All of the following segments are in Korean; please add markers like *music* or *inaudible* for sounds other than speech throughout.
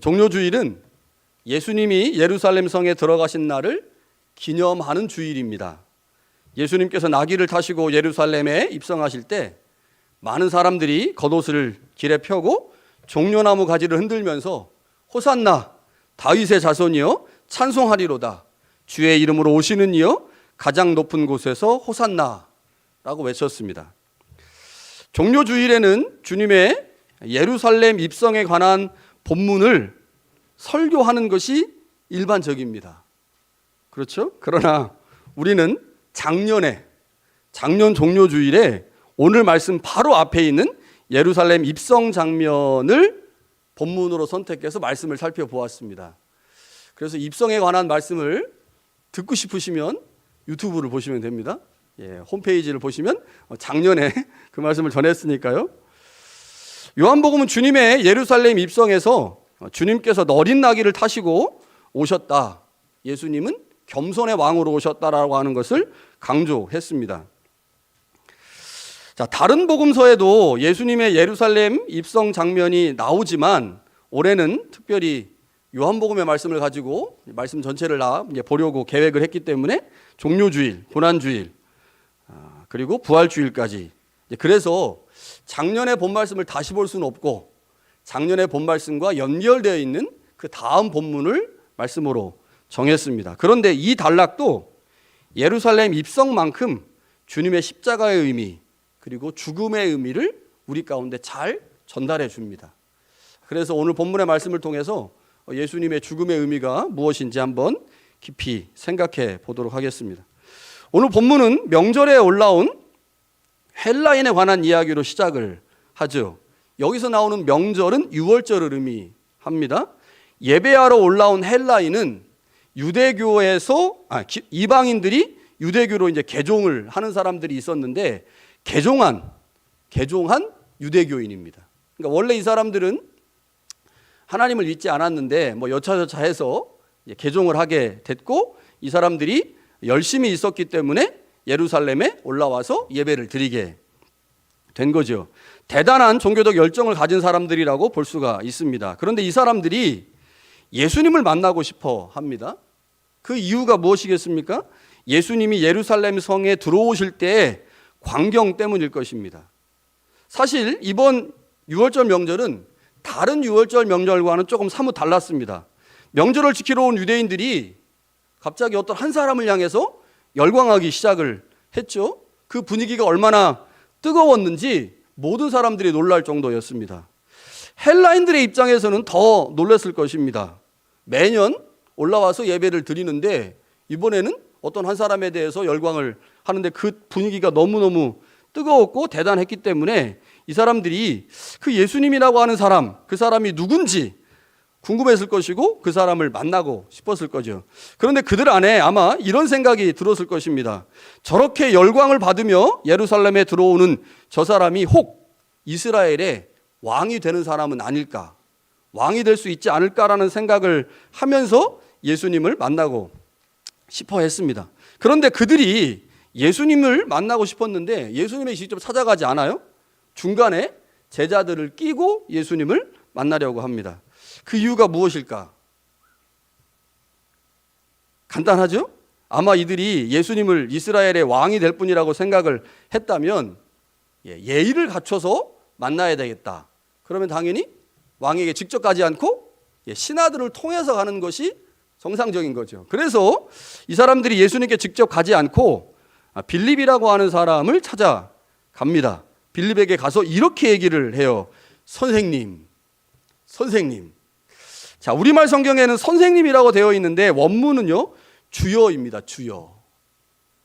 종료 주일은 예수님이 예루살렘 성에 들어가신 날을 기념하는 주일입니다. 예수님께서 나귀를 타시고 예루살렘에 입성하실 때 많은 사람들이 겉옷을 길에 펴고 종려나무 가지를 흔들면서 호산나 다윗의 자손이여 찬송하리로다 주의 이름으로 오시는 이여 가장 높은 곳에서 호산나라고 외쳤습니다. 종료 주일에는 주님의 예루살렘 입성에 관한 본문을 설교하는 것이 일반적입니다. 그렇죠? 그러나 우리는 작년에 작년 종료 주일에 오늘 말씀 바로 앞에 있는 예루살렘 입성 장면을 본문으로 선택해서 말씀을 살펴보았습니다. 그래서 입성에 관한 말씀을 듣고 싶으시면 유튜브를 보시면 됩니다. 예, 홈페이지를 보시면 작년에 *laughs* 그 말씀을 전했으니까요. 요한복음은 주님의 예루살렘 입성에서 주님께서 어린 나귀를 타시고 오셨다. 예수님은 겸손의 왕으로 오셨다라고 하는 것을 강조했습니다. 자, 다른 복음서에도 예수님의 예루살렘 입성 장면이 나오지만 올해는 특별히 요한복음의 말씀을 가지고 말씀 전체를 다 보려고 계획을 했기 때문에 종료주일, 고난주일, 아, 그리고 부활주일까지. 그래서 작년에 본 말씀을 다시 볼 수는 없고 작년에 본 말씀과 연결되어 있는 그 다음 본문을 말씀으로 정했습니다. 그런데 이 단락도 예루살렘 입성만큼 주님의 십자가의 의미 그리고 죽음의 의미를 우리 가운데 잘 전달해 줍니다. 그래서 오늘 본문의 말씀을 통해서 예수님의 죽음의 의미가 무엇인지 한번 깊이 생각해 보도록 하겠습니다. 오늘 본문은 명절에 올라온 헬라인에 관한 이야기로 시작을 하죠. 여기서 나오는 명절은 유월절을 의미합니다. 예배하러 올라온 헬라인은 유대교에서 아, 이방인들이 유대교로 이제 개종을 하는 사람들이 있었는데 개종한 개종한 유대교인입니다. 그러니까 원래 이 사람들은 하나님을 믿지 않았는데 뭐 여차저차해서 개종을 하게 됐고 이 사람들이 열심히 있었기 때문에 예루살렘에 올라와서 예배를 드리게 된 거죠. 대단한 종교적 열정을 가진 사람들이라고 볼 수가 있습니다. 그런데 이 사람들이 예수님을 만나고 싶어 합니다. 그 이유가 무엇이겠습니까? 예수님이 예루살렘 성에 들어오실 때 광경 때문일 것입니다. 사실 이번 6월절 명절은 다른 6월절 명절과는 조금 사뭇 달랐습니다. 명절을 지키러 온 유대인들이 갑자기 어떤 한 사람을 향해서 열광하기 시작을 했죠. 그 분위기가 얼마나 뜨거웠는지 모든 사람들이 놀랄 정도였습니다. 헬라인들의 입장에서는 더 놀랐을 것입니다. 매년 올라와서 예배를 드리는데 이번에는 어떤 한 사람에 대해서 열광을 하는데 그 분위기가 너무너무 뜨거웠고 대단했기 때문에 이 사람들이 그 예수님이라고 하는 사람, 그 사람이 누군지 궁금했을 것이고 그 사람을 만나고 싶었을 거죠. 그런데 그들 안에 아마 이런 생각이 들었을 것입니다. 저렇게 열광을 받으며 예루살렘에 들어오는 저 사람이 혹 이스라엘의 왕이 되는 사람은 아닐까? 왕이 될 수 있지 않을까라는 생각을 하면서 예수님을 만나고 싶어 했습니다. 그런데 그들이 예수님을 만나고 싶었는데 예수님이 직접 찾아가지 않아요? 중간에 제자들을 끼고 예수님을 만나려고 합니다. 그 이유가 무엇일까? 간단하죠? 아마 이들이 예수님을 이스라엘의 왕이 될 뿐이라고 생각을 했다면 예, 예의를 갖춰서 만나야 되겠다. 그러면 당연히 왕에게 직접 가지 않고 예, 신하들을 통해서 가는 것이 정상적인 거죠. 그래서 이 사람들이 예수님께 직접 가지 않고 아, 빌립이라고 하는 사람을 찾아갑니다. 빌립에게 가서 이렇게 얘기를 해요. 선생님, 선생님. 자, 우리말 성경에는 선생님이라고 되어 있는데 원문은요, 주여입니다. 주여.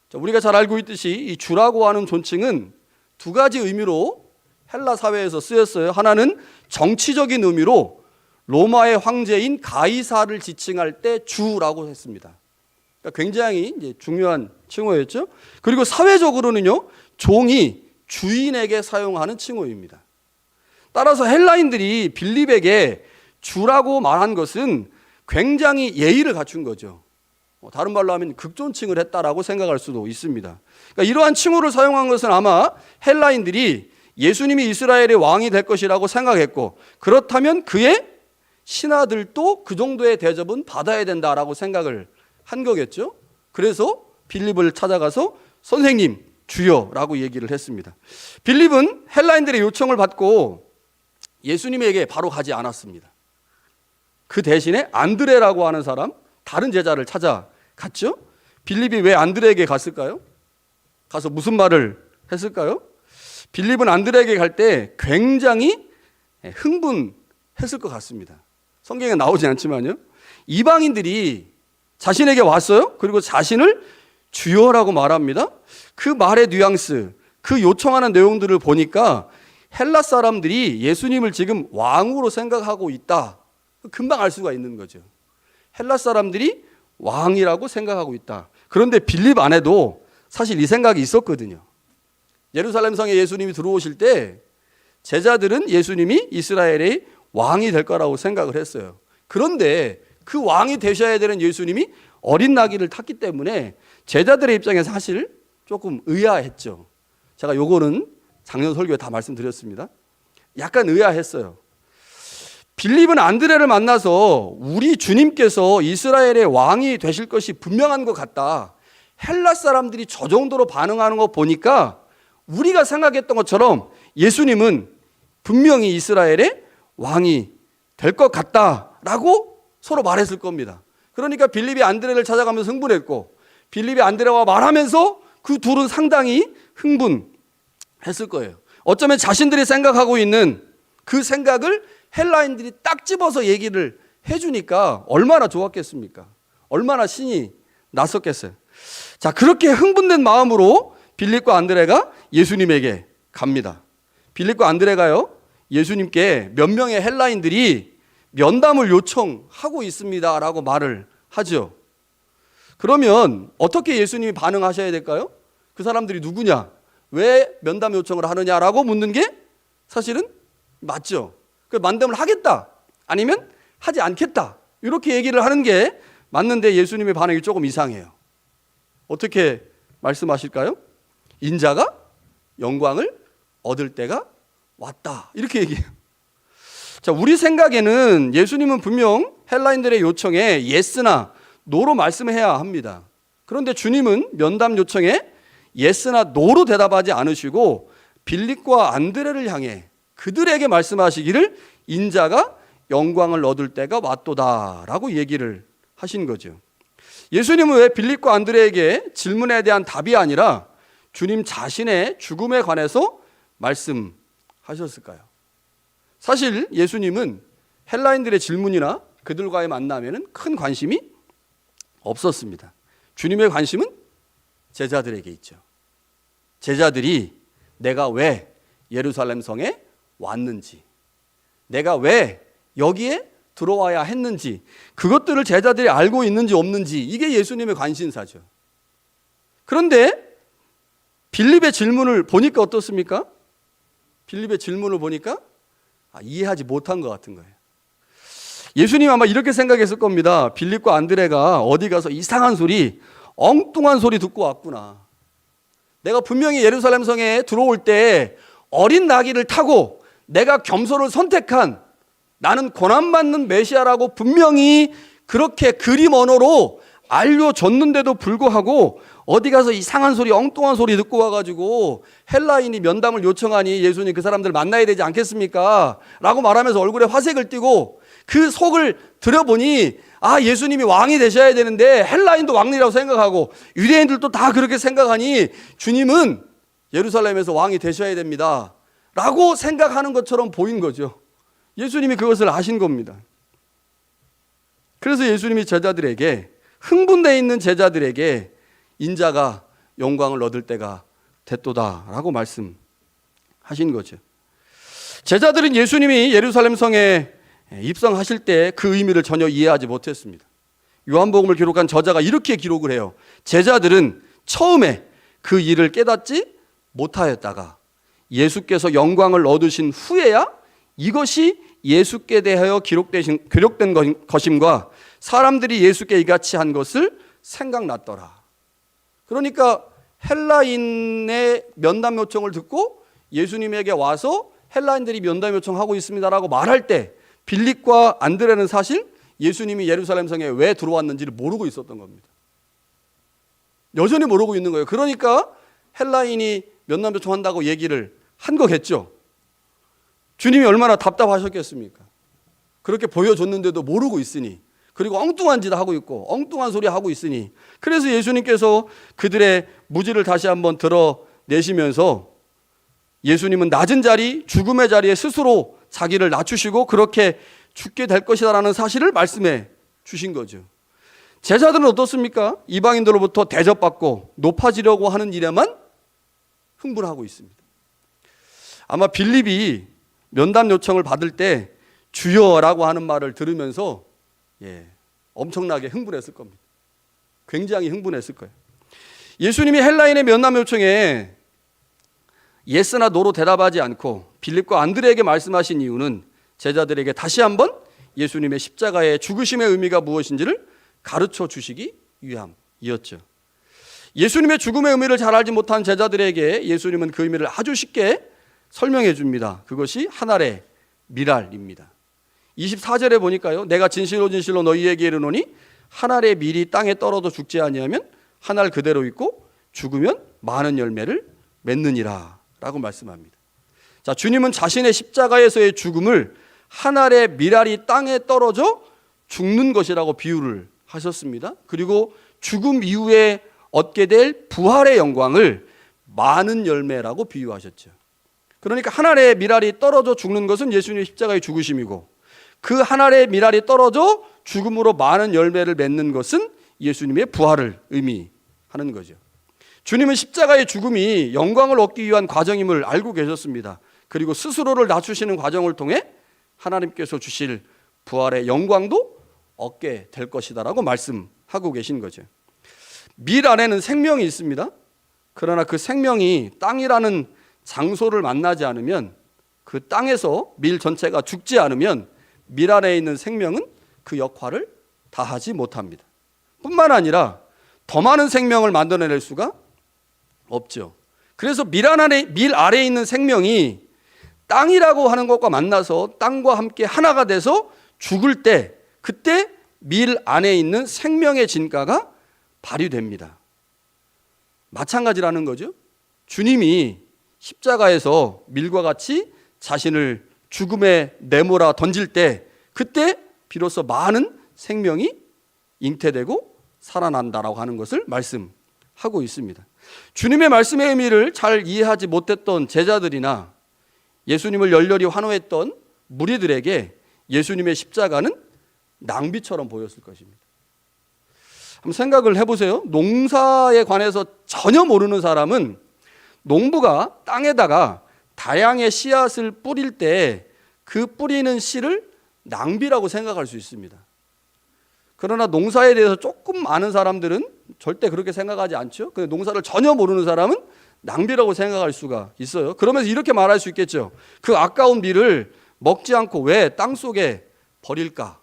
자, 우리가 잘 알고 있듯이 이 주라고 하는 존칭은 두 가지 의미로 헬라 사회에서 쓰였어요. 하나는 정치적인 의미로 로마의 황제인 가이사를 지칭할 때 주라고 했습니다. 그러니까 굉장히 이제 중요한 칭호였죠. 그리고 사회적으로는요, 종이 주인에게 사용하는 칭호입니다. 따라서 헬라인들이 빌립에게 주라고 말한 것은 굉장히 예의를 갖춘 거죠. 뭐 다른 말로 하면 극존칭을 했다라고 생각할 수도 있습니다. 그러니까 이러한 칭호를 사용한 것은 아마 헬라인들이 예수님이 이스라엘의 왕이 될 것이라고 생각했고 그렇다면 그의 신하들도 그 정도의 대접은 받아야 된다라고 생각을 한 거겠죠. 그래서 빌립을 찾아가서 선생님, 주여라고 얘기를 했습니다. 빌립은 헬라인들의 요청을 받고 예수님에게 바로 가지 않았습니다. 그 대신에 안드레라고 하는 사람, 다른 제자를 찾아갔죠. 빌립이 왜 안드레에게 갔을까요? 가서 무슨 말을 했을까요? 빌립은 안드레에게 갈 때 굉장히 흥분했을 것 같습니다. 성경에 나오지 않지만요. 이방인들이 자신에게 왔어요. 그리고 자신을 주여라고 말합니다. 그 말의 뉘앙스, 그 요청하는 내용들을 보니까 헬라 사람들이 예수님을 지금 왕으로 생각하고 있다. 금방 알 수가 있는 거죠. 헬라 사람들이 왕이라고 생각하고 있다. 그런데 빌립 안에도 사실 이 생각이 있었거든요. 예루살렘 성에 예수님이 들어오실 때 제자들은 예수님이 이스라엘의 왕이 될 거라고 생각을 했어요. 그런데 그 왕이 되셔야 되는 예수님이 어린 나귀를 탔기 때문에 제자들의 입장에서 사실 조금 의아했죠. 제가 요거는 작년 설교에 다 말씀드렸습니다. 약간 의아했어요. 빌립은 안드레를 만나서 우리 주님께서 이스라엘의 왕이 되실 것이 분명한 것 같다. 헬라 사람들이 저 정도로 반응하는 거 보니까 우리가 생각했던 것처럼 예수님은 분명히 이스라엘의 왕이 될 것 같다라고 서로 말했을 겁니다. 그러니까 빌립이 안드레를 찾아가면서 흥분했고 빌립이 안드레와 말하면서 그 둘은 상당히 흥분했을 거예요. 어쩌면 자신들이 생각하고 있는 그 생각을 헬라인들이 딱 집어서 얘기를 해주니까 얼마나 좋았겠습니까? 얼마나 신이 났었겠어요. 자, 그렇게 흥분된 마음으로 빌립과 안드레가 예수님에게 갑니다. 빌립과 안드레가요, 예수님께 몇 명의 헬라인들이 면담을 요청하고 있습니다 라고 말을 하죠. 그러면 어떻게 예수님이 반응하셔야 될까요? 그 사람들이 누구냐? 왜 면담 요청을 하느냐라고 묻는 게 사실은 맞죠. 그 만담을 하겠다. 아니면 하지 않겠다. 이렇게 얘기를 하는 게 맞는데 예수님의 반응이 조금 이상해요. 어떻게 말씀하실까요? 인자가 영광을 얻을 때가 왔다. 이렇게 얘기해요. 자, 우리 생각에는 예수님은 분명 헬라인들의 요청에 예스나 노로 말씀해야 합니다. 그런데 주님은 면담 요청에 예스나 노로 대답하지 않으시고 빌립과 안드레를 향해 그들에게 말씀하시기를 인자가 영광을 얻을 때가 왔도다라고 얘기를 하신 거죠. 예수님은 왜 빌립과 안드레에게 질문에 대한 답이 아니라 주님 자신의 죽음에 관해서 말씀하셨을까요? 사실 예수님은 헬라인들의 질문이나 그들과의 만남에는 큰 관심이 없었습니다. 주님의 관심은 제자들에게 있죠. 제자들이 내가 왜 예루살렘 성에 왔는지, 내가 왜 여기에 들어와야 했는지, 그것들을 제자들이 알고 있는지 없는지, 이게 예수님의 관심사죠. 그런데 빌립의 질문을 보니까 어떻습니까? 빌립의 질문을 보니까 아, 이해하지 못한 것 같은 거예요. 예수님 아마 이렇게 생각했을 겁니다. 빌립과 안드레가 어디 가서 이상한 소리, 엉뚱한 소리 듣고 왔구나. 내가 분명히 예루살렘 성에 들어올 때 어린 나귀를 타고 내가 겸손을 선택한 나는 고난받는 메시아라고 분명히 그렇게 그림 언어로 알려줬는데도 불구하고 어디 가서 이상한 소리, 엉뚱한 소리 듣고 와가지고 헬라인이 면담을 요청하니 예수님 그 사람들 만나야 되지 않겠습니까? 라고 말하면서 얼굴에 화색을 띠고 그 속을 들여보니 아, 예수님이 왕이 되셔야 되는데 헬라인도 왕이라고 생각하고 유대인들도 다 그렇게 생각하니 주님은 예루살렘에서 왕이 되셔야 됩니다. 라고 생각하는 것처럼 보인 거죠. 예수님이 그것을 아신 겁니다. 그래서 예수님이 제자들에게 흥분되어 있는 제자들에게 인자가 영광을 얻을 때가 됐도다라고 말씀하신 거죠. 제자들은 예수님이 예루살렘 성에 입성하실 때 그 의미를 전혀 이해하지 못했습니다. 요한복음을 기록한 저자가 이렇게 기록을 해요. 제자들은 처음에 그 일을 깨닫지 못하였다가 예수께서 영광을 얻으신 후에야 이것이 예수께 대하여 기록되신, 기록된 것임과 사람들이 예수께 이같이 한 것을 생각났더라. 그러니까 헬라인의 면담 요청을 듣고 예수님에게 와서 헬라인들이 면담 요청하고 있습니다라고 말할 때 빌립과 안드레는 사실 예수님이 예루살렘 성에 왜 들어왔는지를 모르고 있었던 겁니다. 여전히 모르고 있는 거예요. 그러니까 헬라인이 면남조청 한다고 얘기를 한 거겠죠. 주님이 얼마나 답답하셨겠습니까? 그렇게 보여줬는데도 모르고 있으니 그리고 엉뚱한 짓 하고 있고 엉뚱한 소리 하고 있으니 그래서 예수님께서 그들의 무지를 다시 한번 드러내시면서 예수님은 낮은 자리, 죽음의 자리에 스스로 자기를 낮추시고 그렇게 죽게 될 것이다라는 사실을 말씀해 주신 거죠. 제자들은 어떻습니까? 이방인들로부터 대접받고 높아지려고 하는 일에만 흥분하고 있습니다. 아마 빌립이 면담 요청을 받을 때 주여라고 하는 말을 들으면서 예, 엄청나게 흥분했을 겁니다. 굉장히 흥분했을 거예요. 예수님이 헬라인의 면담 요청에 예스나 노로 대답하지 않고 빌립과 안드레에게 말씀하신 이유는 제자들에게 다시 한번 예수님의 십자가의 죽으심의 의미가 무엇인지를 가르쳐 주시기 위함이었죠. 예수님의 죽음의 의미를 잘 알지 못한 제자들에게 예수님은 그 의미를 아주 쉽게 설명해 줍니다. 그것이 하늘의 미랄입니다. 24절에 보니까요. 내가 진실로 진실로 너희에게 이르노니 하늘의 밀이 땅에 떨어져 죽지 아니하면 하늘 그대로 있고 죽으면 많은 열매를 맺느니라 라고 말씀합니다. 자, 주님은 자신의 십자가에서의 죽음을 하늘의 미랄이 땅에 떨어져 죽는 것이라고 비유를 하셨습니다. 그리고 죽음 이후에 얻게 될 부활의 영광을 많은 열매라고 비유하셨죠. 그러니까 하늘의 미랄이 떨어져 죽는 것은 예수님의 십자가의 죽으심이고 그 하늘의 미랄이 떨어져 죽음으로 많은 열매를 맺는 것은 예수님의 부활을 의미하는 거죠. 주님은 십자가의 죽음이 영광을 얻기 위한 과정임을 알고 계셨습니다. 그리고 스스로를 낮추시는 과정을 통해 하나님께서 주실 부활의 영광도 얻게 될 것이다라고 말씀하고 계신 거죠. 밀 안에는 생명이 있습니다. 그러나 그 생명이 땅이라는 장소를 만나지 않으면 그 땅에서 밀 전체가 죽지 않으면 밀 안에 있는 생명은 그 역할을 다하지 못합니다. 뿐만 아니라 더 많은 생명을 만들어낼 수가 없죠. 그래서 밀 안에 밀 아래에 있는 생명이 땅이라고 하는 것과 만나서 땅과 함께 하나가 돼서 죽을 때 그때 밀 안에 있는 생명의 진가가 발휘됩니다. 마찬가지라는 거죠. 주님이 십자가에서 밀과 같이 자신을 죽음에 내몰아 던질 때 그때 비로소 많은 생명이 잉태되고 살아난다라고 하는 것을 말씀하고 있습니다. 주님의 말씀의 의미를 잘 이해하지 못했던 제자들이나 예수님을 열렬히 환호했던 무리들에게 예수님의 십자가는 낭비처럼 보였을 것입니다. 한번 생각을 해보세요. 농사에 관해서 전혀 모르는 사람은 농부가 땅에다가 다양의 씨앗을 뿌릴 때 그 뿌리는 씨를 낭비라고 생각할 수 있습니다. 그러나 농사에 대해서 조금 아는 사람들은 절대 그렇게 생각하지 않죠. 근데 농사를 전혀 모르는 사람은 낭비라고 생각할 수가 있어요. 그러면서 이렇게 말할 수 있겠죠. 그 아까운 밀을 먹지 않고 왜 땅 속에 버릴까?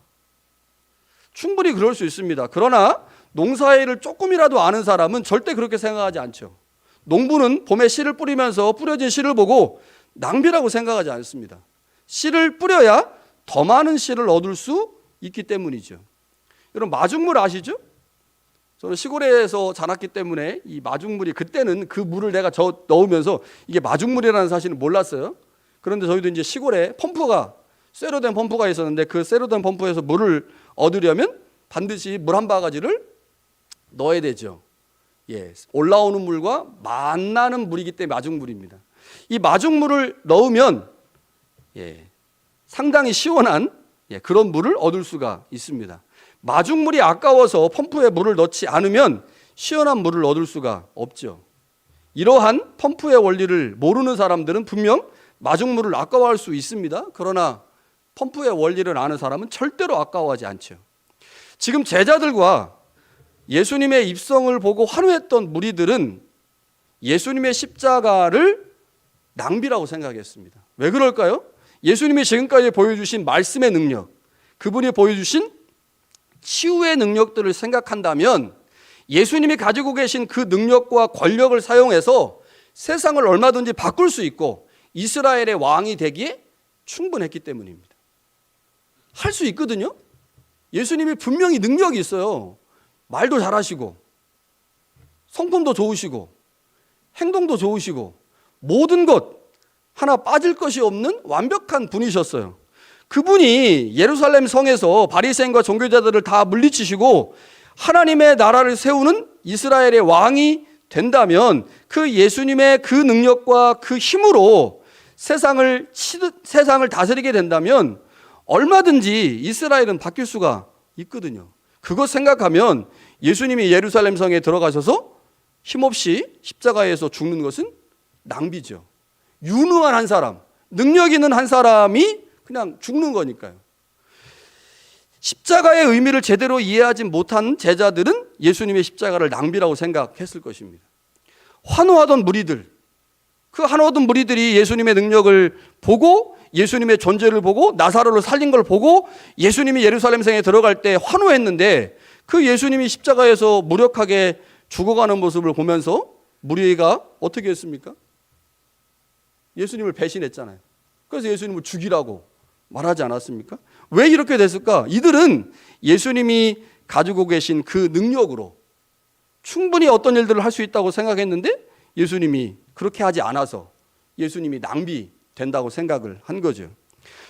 충분히 그럴 수 있습니다. 그러나 농사일을 조금이라도 아는 사람은 절대 그렇게 생각하지 않죠. 농부는 봄에 씨를 뿌리면서 뿌려진 씨를 보고 낭비라고 생각하지 않습니다. 씨를 뿌려야 더 많은 씨를 얻을 수 있기 때문이죠. 여러분 마중물 아시죠? 저는 시골에서 자랐기 때문에 이 마중물이 그때는 그 물을 내가 저 넣으면서 이게 마중물이라는 사실을 몰랐어요. 그런데 저희도 이제 시골에 펌프가 쇠로 된 펌프가 있었는데 그 쇠로 된 펌프에서 물을 얻으려면 반드시 물 한 바가지를 넣어야 되죠. 예, 올라오는 물과 만나는 물이기 때문에 마중물입니다. 이 마중물을 넣으면 예, 상당히 시원한 예, 그런 물을 얻을 수가 있습니다. 마중물이 아까워서 펌프에 물을 넣지 않으면 시원한 물을 얻을 수가 없죠. 이러한 펌프의 원리를 모르는 사람들은 분명 마중물을 아까워할 수 있습니다. 그러나 펌프의 원리를 아는 사람은 절대로 아까워하지 않죠. 지금 제자들과 예수님의 입성을 보고 환호했던 무리들은 예수님의 십자가를 낭비라고 생각했습니다. 왜 그럴까요? 예수님이 지금까지 보여주신 말씀의 능력, 그분이 보여주신 치유의 능력들을 생각한다면 예수님이 가지고 계신 그 능력과 권력을 사용해서 세상을 얼마든지 바꿀 수 있고 이스라엘의 왕이 되기에 충분했기 때문입니다. 할 수 있거든요. 예수님이 분명히 능력이 있어요. 말도 잘하시고, 성품도 좋으시고, 행동도 좋으시고, 모든 것 하나 빠질 것이 없는 완벽한 분이셨어요. 그분이 예루살렘 성에서 바리새인과 종교자들을 다 물리치시고 하나님의 나라를 세우는 이스라엘의 왕이 된다면 그 예수님의 그 능력과 그 힘으로 세상을 치- 세상을 다스리게 된다면 얼마든지 이스라엘은 바뀔 수가 있거든요. 그것 생각하면 예수님이 예루살렘 성에 들어가셔서 힘없이 십자가에서 죽는 것은 낭비죠. 유능한 한 사람, 능력 있는 한 사람이 그냥 죽는 거니까요. 십자가의 의미를 제대로 이해하지 못한 제자들은 예수님의 십자가를 낭비라고 생각했을 것입니다. 환호하던 무리들, 그 환호하던 무리들이 예수님의 능력을 보고 예수님의 존재를 보고 나사로를 살린 걸 보고 예수님이 예루살렘 성에 들어갈 때 환호했는데 그 예수님이 십자가에서 무력하게 죽어가는 모습을 보면서 무리가 어떻게 했습니까? 예수님을 배신했잖아요. 그래서 예수님을 죽이라고 말하지 않았습니까? 왜 이렇게 됐을까? 이들은 예수님이 가지고 계신 그 능력으로 충분히 어떤 일들을 할 수 있다고 생각했는데 예수님이 그렇게 하지 않아서 예수님이 낭비된다고 생각을 한 거죠.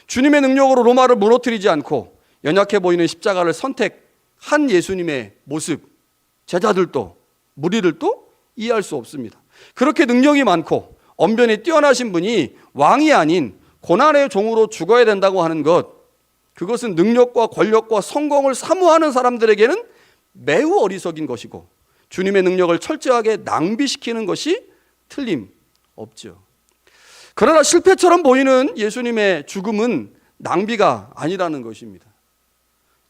주님의 능력으로 로마를 무너뜨리지 않고 연약해 보이는 십자가를 선택 한 예수님의 모습, 제자들도 무리들도 이해할 수 없습니다. 그렇게 능력이 많고 언변이 뛰어나신 분이 왕이 아닌 고난의 종으로 죽어야 된다고 하는 것, 그것은 능력과 권력과 성공을 사모하는 사람들에게는 매우 어리석인 것이고 주님의 능력을 철저하게 낭비시키는 것이 틀림없죠. 그러나 실패처럼 보이는 예수님의 죽음은 낭비가 아니라는 것입니다.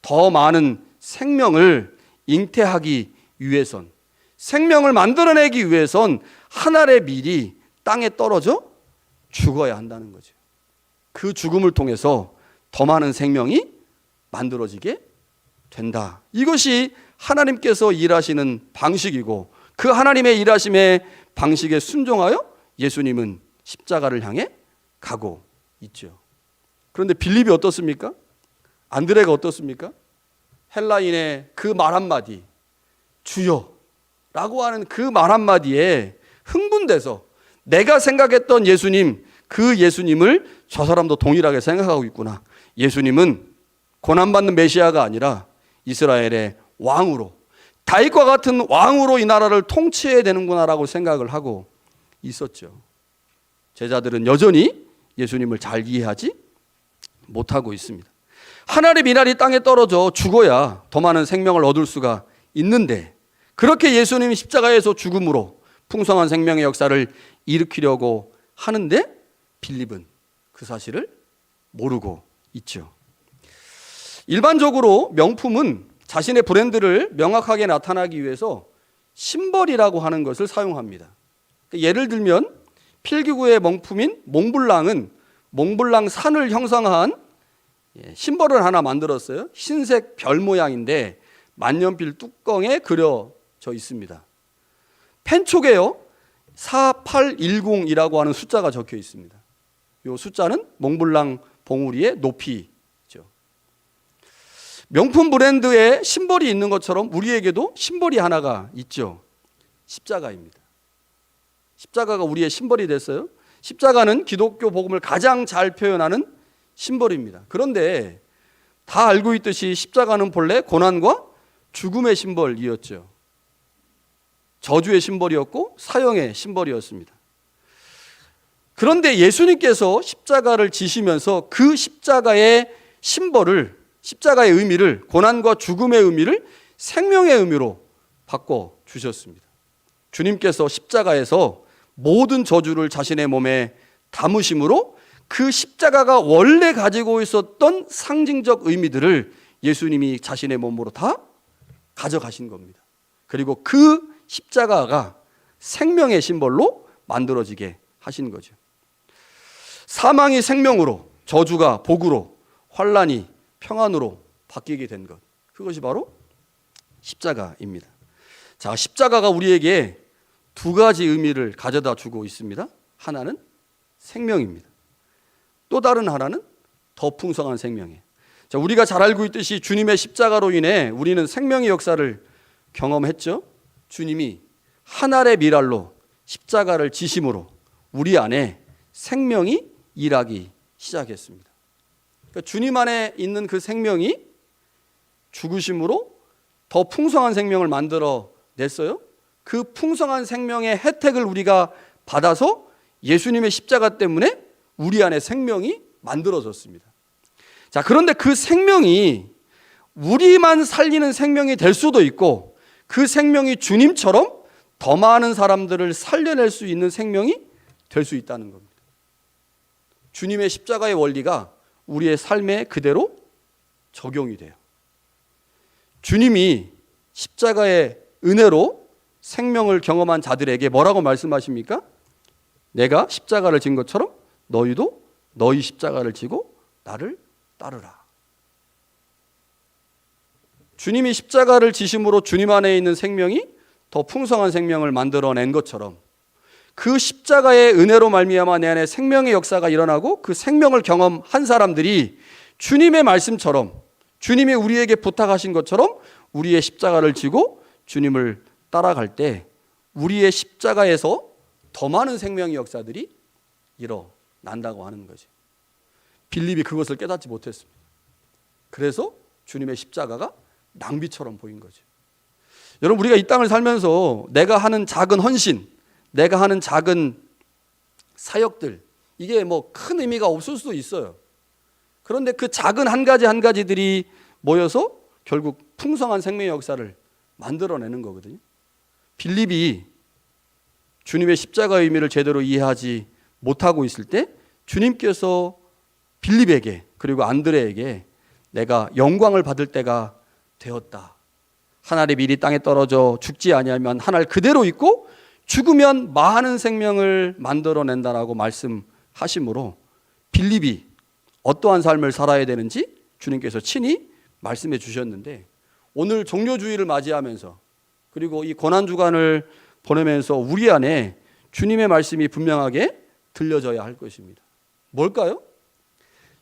더 많은 생명을 잉태하기 위해선 생명을 만들어내기 위해선 하늘의 밀이 땅에 떨어져 죽어야 한다는 거죠. 그 죽음을 통해서 더 많은 생명이 만들어지게 된다. 이것이 하나님께서 일하시는 방식이고 그 하나님의 일하심의 방식에 순종하여 예수님은 십자가를 향해 가고 있죠. 그런데 빌립이 어떻습니까? 안드레가 어떻습니까? 헬라인의 그 말 한마디, 주여 라고 하는 그 말 한마디에 흥분돼서 내가 생각했던 예수님, 그 예수님을 저 사람도 동일하게 생각하고 있구나. 예수님은 고난받는 메시아가 아니라 이스라엘의 왕으로, 다윗과 같은 왕으로 이 나라를 통치해야 되는구나라고 생각을 하고 있었죠. 제자들은 여전히 예수님을 잘 이해하지 못하고 있습니다. 하늘의 미랄이 땅에 떨어져 죽어야 더 많은 생명을 얻을 수가 있는데 그렇게 예수님이 십자가에서 죽음으로 풍성한 생명의 역사를 일으키려고 하는데 빌립은 그 사실을 모르고 있죠. 일반적으로 명품은 자신의 브랜드를 명확하게 나타나기 위해서 심벌이라고 하는 것을 사용합니다. 예를 들면 필기구의 명품인 몽블랑은 몽블랑 산을 형상한 예, 심벌을 하나 만들었어요. 흰색 별 모양인데 만년필 뚜껑에 그려져 있습니다. 펜촉에요. 4810이라고 하는 숫자가 적혀 있습니다. 이 숫자는 몽블랑 봉우리의 높이죠. 명품 브랜드에 심벌이 있는 것처럼 우리에게도 심벌이 하나가 있죠. 십자가입니다. 십자가가 우리의 심벌이 됐어요. 십자가는 기독교 복음을 가장 잘 표현하는 심벌입니다. 그런데 다 알고 있듯이 십자가는 본래 고난과 죽음의 심벌이었죠. 저주의 심벌이었고 사형의 심벌이었습니다. 그런데 예수님께서 십자가를 지시면서 그 십자가의 심벌을 십자가의 의미를 고난과 죽음의 의미를 생명의 의미로 바꿔 주셨습니다. 주님께서 십자가에서 모든 저주를 자신의 몸에 담으심으로 그 십자가가 원래 가지고 있었던 상징적 의미들을 예수님이 자신의 몸으로 다 가져가신 겁니다. 그리고 그 십자가가 생명의 심벌로 만들어지게 하신 거죠. 사망이 생명으로, 저주가 복으로, 환란이 평안으로 바뀌게 된 것. 그것이 바로 십자가입니다. 자, 십자가가 우리에게 두 가지 의미를 가져다 주고 있습니다. 하나는 생명입니다. 또 다른 하나는 더 풍성한 생명이에요. 자, 우리가 잘 알고 있듯이 주님의 십자가로 인해 우리는 생명의 역사를 경험했죠. 주님이 한 알의 미랄로 십자가를 지심으로 우리 안에 생명이 일하기 시작했습니다. 그러니까 주님 안에 있는 그 생명이 죽으심으로 더 풍성한 생명을 만들어 냈어요. 그 풍성한 생명의 혜택을 우리가 받아서 예수님의 십자가 때문에 우리 안에 생명이 만들어졌습니다. 자, 그런데 그 생명이 우리만 살리는 생명이 될 수도 있고 그 생명이 주님처럼 더 많은 사람들을 살려낼 수 있는 생명이 될 수 있다는 겁니다. 주님의 십자가의 원리가 우리의 삶에 그대로 적용이 돼요. 주님이 십자가의 은혜로 생명을 경험한 자들에게 뭐라고 말씀하십니까? 내가 십자가를 진 것처럼 너희도 너희 십자가를 지고 나를 따르라. 주님이 십자가를 지심으로 주님 안에 있는 생명이 더 풍성한 생명을 만들어낸 것처럼 그 십자가의 은혜로 말미암아 내 안에 생명의 역사가 일어나고 그 생명을 경험한 사람들이 주님의 말씀처럼 주님이 우리에게 부탁하신 것처럼 우리의 십자가를 지고 주님을 따라갈 때 우리의 십자가에서 더 많은 생명의 역사들이 일어 난다고 하는 거죠. 빌립이 그것을 깨닫지 못했습니다. 그래서 주님의 십자가가 낭비처럼 보인 거죠. 여러분 우리가 이 땅을 살면서 내가 하는 작은 헌신, 내가 하는 작은 사역들 이게 뭐 큰 의미가 없을 수도 있어요. 그런데 그 작은 한 가지 한 가지들이 모여서 결국 풍성한 생명의 역사를 만들어내는 거거든요. 빌립이 주님의 십자가의 의미를 제대로 이해하지 못하고 있을 때 주님께서 빌립에게 그리고 안드레에게 내가 영광을 받을 때가 되었다. 하늘의 밀이 땅에 떨어져 죽지 아니하면 하늘 그대로 있고 죽으면 많은 생명을 만들어낸다라고 말씀하심으로 빌립이 어떠한 삶을 살아야 되는지 주님께서 친히 말씀해 주셨는데 오늘 종료주의를 맞이하면서 그리고 이 고난 주간을 보내면서 우리 안에 주님의 말씀이 분명하게 들려져야 할 것입니다. 뭘까요?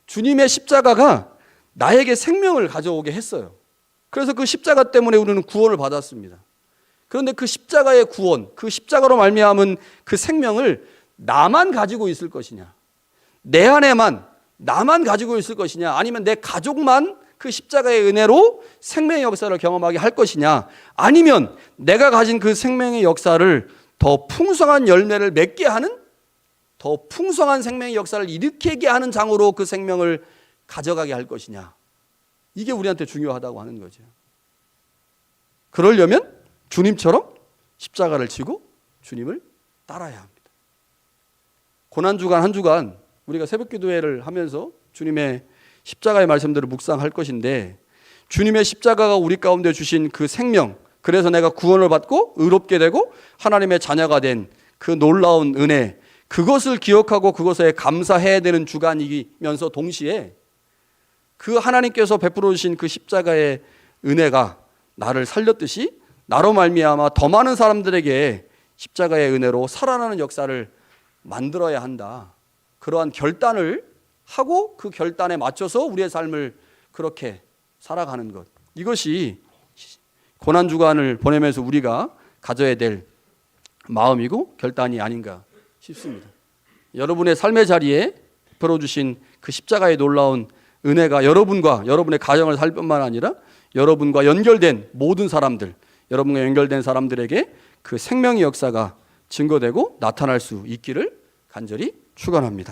주님의 십자가가 나에게 생명을 가져오게 했어요. 그래서 그 십자가 때문에 우리는 구원을 받았습니다. 그런데 그 십자가의 구원, 그 십자가로 말미암은 그 생명을 나만 가지고 있을 것이냐? 내 안에만 나만 가지고 있을 것이냐? 아니면 내 가족만 그 십자가의 은혜로 생명의 역사를 경험하게 할 것이냐? 아니면 내가 가진 그 생명의 역사를 더 풍성한 열매를 맺게 하는 더 풍성한 생명의 역사를 일으키게 하는 장으로 그 생명을 가져가게 할 것이냐? 이게 우리한테 중요하다고 하는 거죠. 그러려면 주님처럼 십자가를 지고 주님을 따라야 합니다. 고난 주간 한 주간 우리가 새벽 기도회를 하면서 주님의 십자가의 말씀들을 묵상할 것인데 주님의 십자가가 우리 가운데 주신 그 생명 그래서 내가 구원을 받고 의롭게 되고 하나님의 자녀가 된 그 놀라운 은혜 그것을 기억하고 그것에 감사해야 되는 주간이면서 동시에 그 하나님께서 베풀어 주신 그 십자가의 은혜가 나를 살렸듯이 나로 말미암아 더 많은 사람들에게 십자가의 은혜로 살아나는 역사를 만들어야 한다. 그러한 결단을 하고 그 결단에 맞춰서 우리의 삶을 그렇게 살아가는 것. 이것이 고난 주간을 보내면서 우리가 가져야 될 마음이고 결단이 아닌가 싶습니다. 여러분의 삶의 자리에 벌어 주신 그 십자가의 놀라운 은혜가 여러분과 여러분의 가정을 살 뿐만 아니라 여러분과 연결된 모든 사람들, 여러분과 연결된 사람들에게 그 생명의 역사가 증거되고 나타날 수 있기를 간절히 축원합니다.